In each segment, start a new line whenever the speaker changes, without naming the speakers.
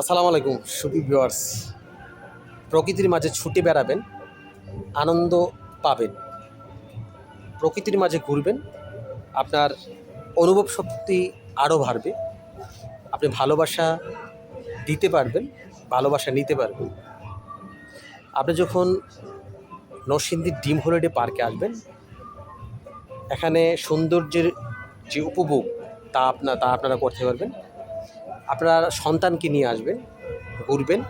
আসসালামু আলাইকুম soupy viewers. প্রকৃতির মাঝে ছুটে বেড়াবেন, আনন্দ পাবেন। প্রকৃতির মাঝে ঘুরবেন, আপনার অনুভব শক্তি আরও বাড়বে। আপনি ভালোবাসা দিতে পারবেন, ভালোবাসা নিতে পারবেন। আপনি যখন নরসিংদীর ডিম হলিডে পার্কে আসবেন, এখানে সৌন্দর্যের যে উপভোগ, তা আপনার তা আপনারা করতে পারবেন। আপনার সন্তানকে নিয়ে আসবেন, ঘুরবেন,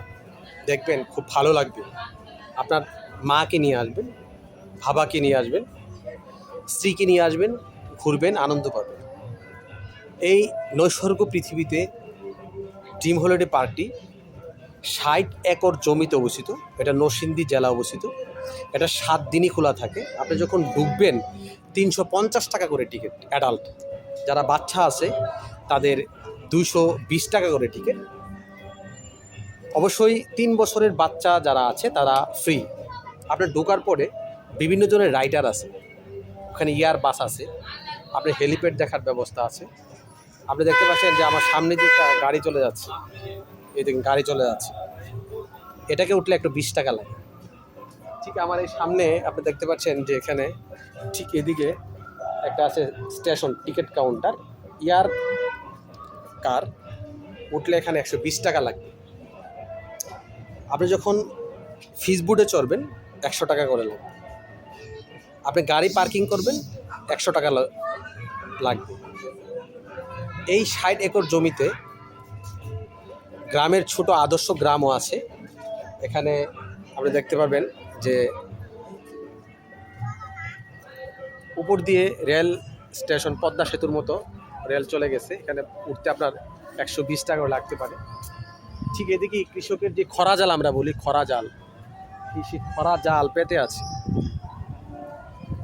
দেখবেন খুব ভালো লাগবে। আপনার মাকে নিয়ে আসবেন, বাবাকে নিয়ে আসবেন, স্ত্রীকে নিয়ে আসবেন, ঘুরবেন, আনন্দ পাবেন। এই নৈসর্গ পৃথিবীতে ড্রিম হলিডে পার্কটি ষাট একর জমিতে অবস্থিত। এটা নরসিংদী জেলা অবস্থিত। এটা সাত দিনই খোলা থাকে। আপনি যখন ঢুকবেন, তিনশো পঞ্চাশ টাকা করে টিকিট অ্যাডাল্ট যারা বাচ্চা আছে, তাদের দুইশো বিশ টাকা করে টিকিট অবশ্যই তিন বছরের বাচ্চা যারা আছে, তারা ফ্রি আপনার ঢোকার পরে বিভিন্ন জনের রাইডার আছে। ওখানে ইয়ার বাস আছে। আপনার হেলিপ্যাড দেখার ব্যবস্থা আছে। আপনি দেখতে পাচ্ছেন যে আমার সামনে যে একটা গাড়ি চলে যাচ্ছে, এই দেখুন গাড়ি চলে যাচ্ছে। এটাকে উঠলে একটু বিশ টাকা লাগে। ঠিক আমার এই সামনে আপনি দেখতে পাচ্ছেন যে এখানে ঠিক এদিকে একটা আছে স্টেশন টিকিট কাউন্টার ইয়ার কার? উঠলে এখানে একশো বিশ টাকা লাগবে। আপনি যখন ফিসবুটে চড়বেন, একশো টাকা করে লাগবে। আপনি গাড়ি পার্কিং করবেন, একশো টাকা লাগবে। এই ষাট একর জমিতে গ্রামের ছোট আদর্শ গ্রামও আছে। এখানে আপনি দেখতে পারবেন যে উপর দিয়ে রেল স্টেশন, পদ্মা সেতুর মতো রেল চলে গেছে, এখানে উঠতে আপনার একশো বিশ টাকাও লাগতে পারে। ঠিক এদিকে কৃষকের যে খরা জাল আমরা বলি, খরা জাল কৃষি খরা জাল পেতে আছে।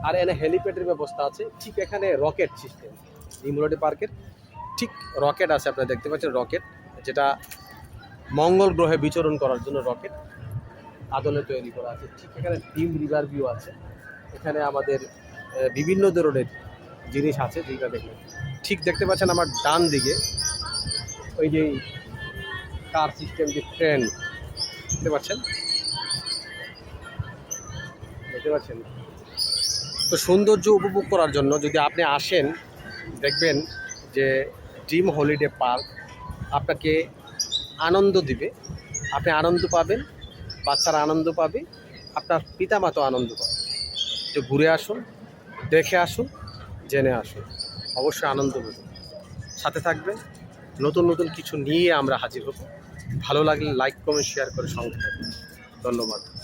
আর এখানে হেলিপ্যাডের ব্যবস্থা আছে, ঠিক এখানে রকেট সিস্টেম ইমরোডি পার্কের, ঠিক রকেট আছে, আপনারা দেখতে পাচ্ছেন রকেট, যেটা মঙ্গল গ্রহে বিচরণ করার জন্য রকেট আদলে তৈরি করা আছে। ঠিক এখানে ডিম রিভার ভিউ আছে। এখানে আমাদের বিভিন্ন ধরনের জিনিস আছে যেটা দেখবেন ঠিক দেখতে পাচ্ছেন আমার ডান দিকে। ওই যে কার সিস্টেম যে ট্রেন দেখতে পাচ্ছেন? দেখতে পাচ্ছেন? তো সৌন্দর্য উপভোগ করার জন্য যদি আপনি আসেন, দেখবেন যে ড্রিম হলিডে পার্ক আপনাকে আনন্দ দিবে। আপনি আনন্দ পাবেন, বাচ্চারা আনন্দ পাবে, আপনার পিতামাতা আনন্দ পাবে। একটু ঘুরে আসুন, দেখে আসুন, জেনে আসুন। অবশ্যই আনন্দ পাবেন সাথে থাকবেন। নতুন নতুন কিছু নিয়ে আমরা হাজির হব। ভালো লাগলে লাইক কমেন্ট শেয়ার করে সঙ্গে থাকবেন। ধন্যবাদ।